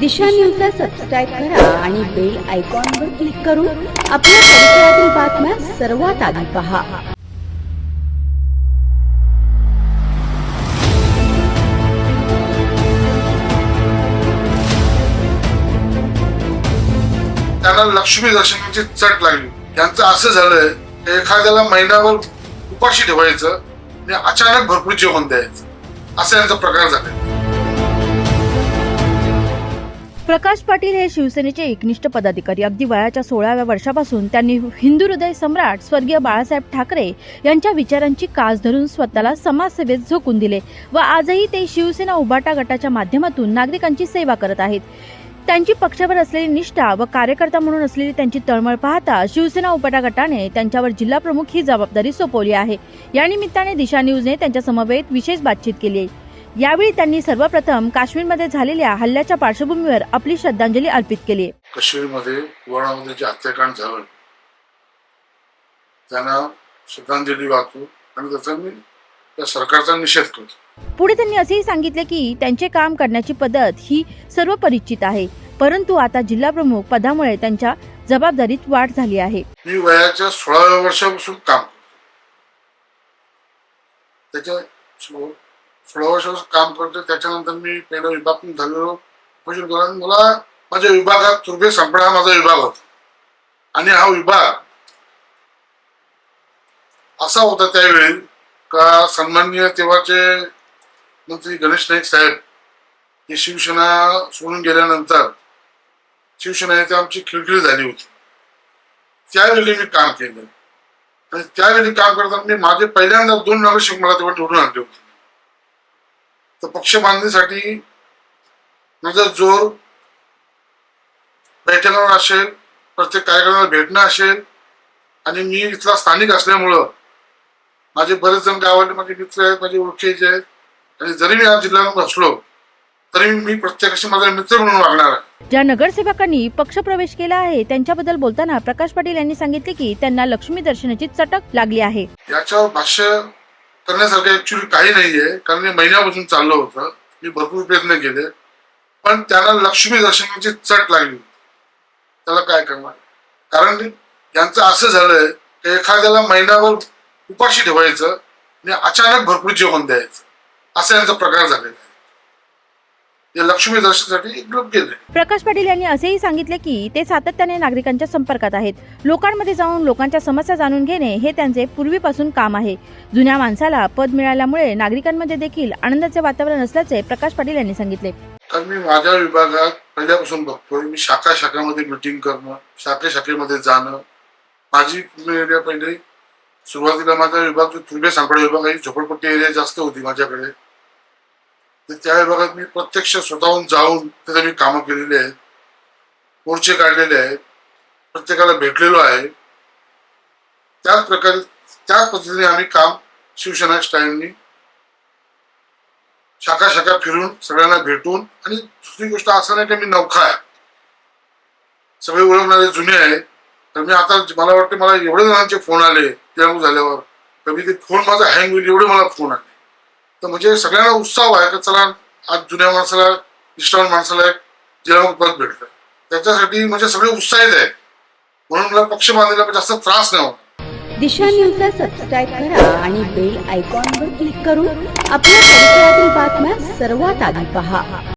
दिशा न्यूजला सबस्क्राईब करा आणि बेल आयकॉनवर क्लिक करून आपल्या परिसरातील बातम्या सर्वात आधी पहा. त्यांना लक्ष्मी दर्शनाची चट लागली. त्यांचं असं झालंय एखाद्याला महिनाभर उपाशी ठेवायचं आणि अचानक भरपूर जेवण द्यायचं. असं यांचा प्रकार झाला प्रकाश पाटील हे शिवसेनेचे एकनिष्ठ पदाधिकारी. अगदी वयाच्या सोळाव्या वर्षापासून त्यांनी हिंदू हृदय सम्राट स्वर्गीय बाळासाहेब ठाकरे यांच्या विचारांची कास धरून स्वतःला समाजसेवेत झोकून दिले व आजही ते शिवसेना उबाटा गटाच्या माध्यमातून नागरिकांची सेवा करत आहेत. त्यांची पक्षावर असलेली निष्ठा व कार्यकर्ता म्हणून असलेली त्यांची तळमळ पाहता शिवसेना उपटा गटाने त्यांच्यावर जिल्हा प्रमुख ही जबाबदारी सोपवली आहे. या निमित्ताने दिशा न्यूजने त्यांच्या समवेत विशेष बातचीत केली आहे. यावेळी त्यांनी सर्वप्रथम काश्मीरमध्ये झालेल्या हल्ल्याच्या पार्श्वभूमीवर आपली श्रद्धांजली अर्पित केली. काश्मीरमध्ये वळणामध्ये जे हत्याकांड झालं त्यांना श्रद्धांजली वाहतो आणि त्याचा मी त्या सरकारचा निषेध करतो. पुढे त्यांनी असेही सांगितले की त्यांचे काम करण्याची पद्धत ही सर्व परिचित आहे परंतु आता जिल्हा प्रमुख पदामुळे त्यांच्या जबाबदारीत वाढ झाली आहे. मी वयाच्या सोळाव्या वर्षापासून काम त्याच्या फ्लॉवर्स काम करतो त्याच्यानंतर मी पहिला विभाग झालेलो. म्हणजे मला मला माझ्या विभागात तुर्भे संपडा हा माझा विभाग होता. आणि हा विभाग असा होता त्यावेळी का सन्माननीय तेव्हाचे मंत्री गणेश नाईक साहेब हे शिवसेना सोडून गेल्यानंतर शिवसेना येथे आमची खिळखिळी झाली होती. त्यावेळी मी काम केलं. आणि त्यावेळी काम करताना मी माझे पहिल्यांदा दोन नगरसेवक मला तेव्हा निवडून आणले होते. तर पक्ष बांधणीसाठी माझा जोर बैठकांवर असेल प्रत्येक कार्यक्रमाला भेटणं असेल आणि मी इथला स्थानिक असल्यामुळं माझे बरेच जण गावातले माझे मित्र आहेत माझे ओळखीचे आहेत आणि जरी मी आज जिल्ह्यात बसलो तरी मी प्रत्येकाशी माझा मित्र म्हणून वागणार आहे. ज्या नगरसेवकांनी पक्षप्रवेश केला आहे त्यांच्याबद्दल बोलताना प्रकाश पाटील यांनी सांगितले की त्यांना लक्ष्मी दर्शनाची चटक लागली आहे. याच्यावर भाष्य करण्यासारखं ऍक्च्युली काही नाहीये. कारण हे महिन्यापासून चाललं होतं. मी भरपूर प्रयत्न केले. पण त्याला लक्ष्मी दर्शनाची चट लागली. त्याला काय करणार? कारण यांचं असं झालंय की एखाद्याला महिनाभर उपाशी ठेवायचं आणि अचानक भरपूर जेवण द्यायचं. असा यांचा प्रकार झालेला लक्ष्मी दर्शनासाठी एक प्रकाश पाटील यांनी असेही सांगितले की ते सातत्याने नागरिकांच्या संपर्कात आहेत. लोकांमध्ये जाऊन लोकांच्या समस्या जाणून घेणे हे त्यांचे पूर्वीपासून काम आहे. जुन्या माणसाला पद मिळाल्यामुळे नागरिकांमध्ये देखील आनंदाचे वातावरण असल्याचे प्रकाश पाटील यांनी सांगितले. कारण मी माझ्या विभागात पहिल्यापासून बघतोय मी शाखा शाखामध्ये मिटिंग करणं शाखे शाखेमध्ये जाणं माझी एरिया पहिले सुरुवातीला माझा विभाग जो तुर्बे सांगडा विभाग आहे झोपडपट्टी एरिया जास्त होती माझ्याकडे. तर त्या विभागात मी प्रत्यक्ष स्वतःहून जाऊन तिथे मी कामं केलेली आहेत. मोर्चे काढलेले आहेत. प्रत्येकाला भेटलेलो आहे. त्याच प्रकारे त्याच पद्धतीने आम्ही काम शिवसेना स्टाईलनी शाखा शाखा फिरून सगळ्यांना भेटून आणि दुसरी गोष्ट असं नाही की मी नौखा आहे. सगळे ओळखणारे जुने आहे. तर मी आता मला वाटते मला एवढे जणांचे फोन आले त्यामुळे झाल्यावर. कधी ते फोन माझा हँग होईल एवढे मला फोन आले. तर म्हणजे सगळ्यांना उत्साह आहे का चला आज जुन्या माणसाला निष्ठावान माणसाला एक जिल्हा पद भेटतं त्याच्यासाठी म्हणजे सगळे उत्साहित आहे म्हणून मला पक्ष बांधायला जास्त त्रास नाही होत. दिशा न्यूजला सबस्क्राईब करा आणि बेल आयकॉनवर क्लिक करून आपल्या परिसरातील बातम्या सर्वात आधी पहा.